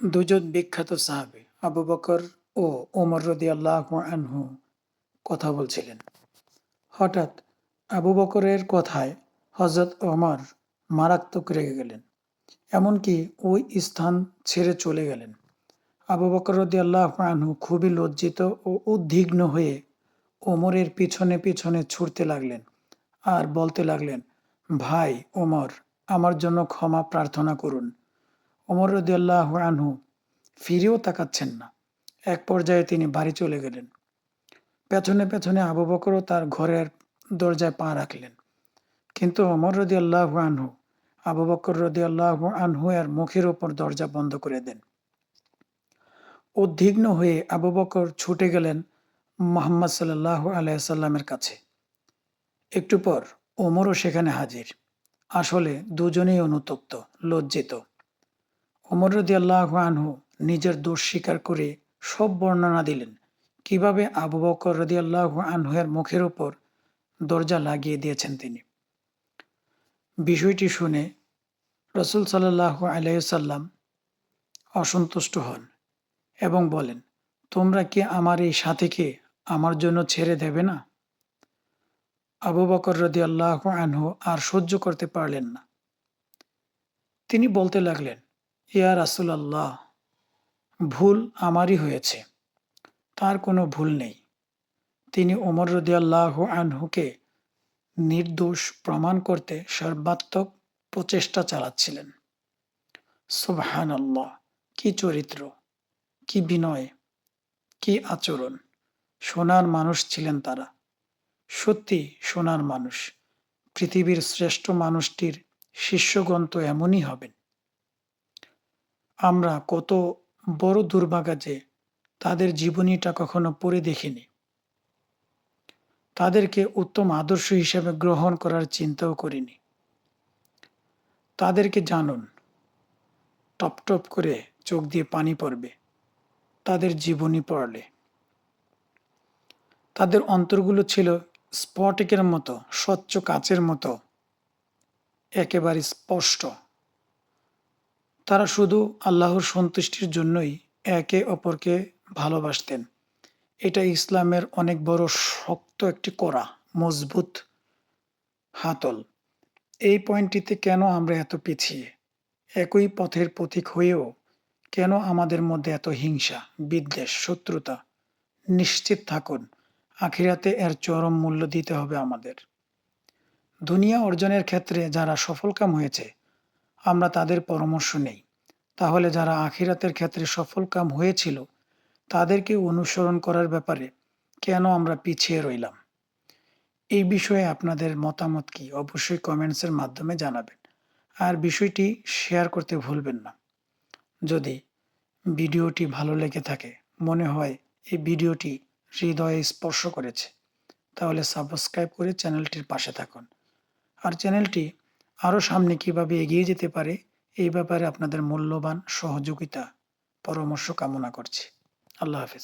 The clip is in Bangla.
দুজন বিখ্যাত সাহাবী, আবু বকর ও ওমর রদিয়াল্লাহু আনহু কথা বলছিলেন। হঠাৎ আবু বকরের কথায় হজরত ওমর মারাত্মক রেগে গেলেন, এমনকি ওই স্থান ছেড়ে চলে গেলেন। আবু বকর রদিয়াল্লাহু আনহু খুবই লজ্জিত ও উদ্বিগ্ন হয়ে ওমরের পিছনে পিছনে ছুটতে লাগলেন আর বলতে লাগলেন, ভাই ওমর, আমার জন্য ক্ষমা প্রার্থনা করুন। ওমর রদিয়াল্লাহ আনহু ফিরেও তাকাচ্ছেন না। এক পর্যায়ে তিনি বাড়ি চলে গেলেন। পেছনে পেছনে আবু বকরও তার ঘরের দরজায় পা রাখলেন। কিন্তু অমর রদি আল্লাহ আনহু, আবু বকর রদি আল্লাহ আনহু এর মুখের ওপর দরজা বন্ধ করে দেন। উদ্বিগ্ন হয়ে আবু বকর ছুটে গেলেন মোহাম্মদ সাল্লাহ আলাইসাল্লামের কাছে। একটু পর ওমরও সেখানে হাজির। আসলে দুজনেই অনুতপ্ত, লজ্জিত। ওমর রদিয়াল্লাহ আনহু নিজের দোষ স্বীকার করে সব বর্ণনা দিলেন। কীভাবে আবু বকর রদিয়াল্লাহ আনহুয়ের মুখের উপর দরজা লাগিয়ে দিয়েছেন তিনি? বিষয়টি শুনে রসুল সাল্লাহ আলাইসাল্লাম অসন্তুষ্ট হন এবং বলেন, তোমরা কি আমার এই সাথীকে আমার জন্য ছেড়ে দেবে না? আবু বকর রদি আল্লাহ আনহু আর সহ্য করতে পারলেন না। তিনি বলতে লাগলেন ইয়া রাসুল আল্লাহ ভুল আমারই হয়েছে। তার কোনো ভুল নেই। তিনি ওমর রদিয়াল্লাহ আনহুকে নির্দোষ প্রমাণ করতে সর্বাত্মক প্রচেষ্টা চালাচ্ছিলেন। সুবহান আল্লাহ কি চরিত্র, কি বিনয়, কি আচরণ। সোনার মানুষ ছিলেন তারা। সত্যি সোনার মানুষ। পৃথিবীর শ্রেষ্ঠ মানুষটির শিষ্যগণ তো এমনই হবেন। আমরা কত বড় দুর্ভাগা যে তাদের জীবনীটা কখনো পড়ে দেখিনি। তাদেরকে উত্তম আদর্শ হিসেবে গ্রহণ করার চিন্তাও করিনি। তাদেরকে জানুন, টপ টপ করে চোখ দিয়ে পানি পড়বে, তাদের জীবনী পড়লে। তাদের অন্তরগুলো ছিল স্পটিকের মতো, স্বচ্ছ কাচের মতো, একেবারে স্পষ্ট। তারা শুধু আল্লাহর সন্তুষ্টির জন্যই একে অপরকে ভালোবাসতেন। এটা ইসলামের অনেক বড় শক্ত একটি করা মজবুত হাতল। এই পয়েন্টটিতে কেন আমরা এত পিছিয়ে? একই পথের পথিক হয়েও কেন আমাদের মধ্যে এত হিংসা, বিদ্বেষ, শত্রুতা? নিশ্চিত থাকুন, আখিরাতে এর চরম মূল্য দিতে হবে আমাদের। দুনিয়া অর্জনের ক্ষেত্রে যারা সফলকাম হয়েছে আমরা তাদের পরামর্শ নেই। তাহলে যারা আখিরাতের ক্ষেত্রে সফল কাম হয়েছিল, তাদেরকে অনুসরণ করার ব্যাপারে কেন আমরা পিছিয়ে রইলাম? এই বিষয়ে আপনাদের মতামত কি? অবশ্যই কমেন্টসের মাধ্যমে জানাবেন। আর বিষয়টি শেয়ার করতে ভুলবেন না। যদি ভিডিওটি ভালো লেগে থাকে, মনে হয় এই ভিডিওটি হৃদয়ে স্পর্শ করেছে, তাহলে সাবস্ক্রাইব করে চ্যানেলটির পাশে থাকুন। আর চ্যানেলটি আরও সামনে কীভাবে এগিয়ে যেতে পারে, এই ব্যাপারে আপনাদের মূল্যবান সহযোগিতা, পরামর্শ কামনা করছি। আল্লাহ হাফিজ।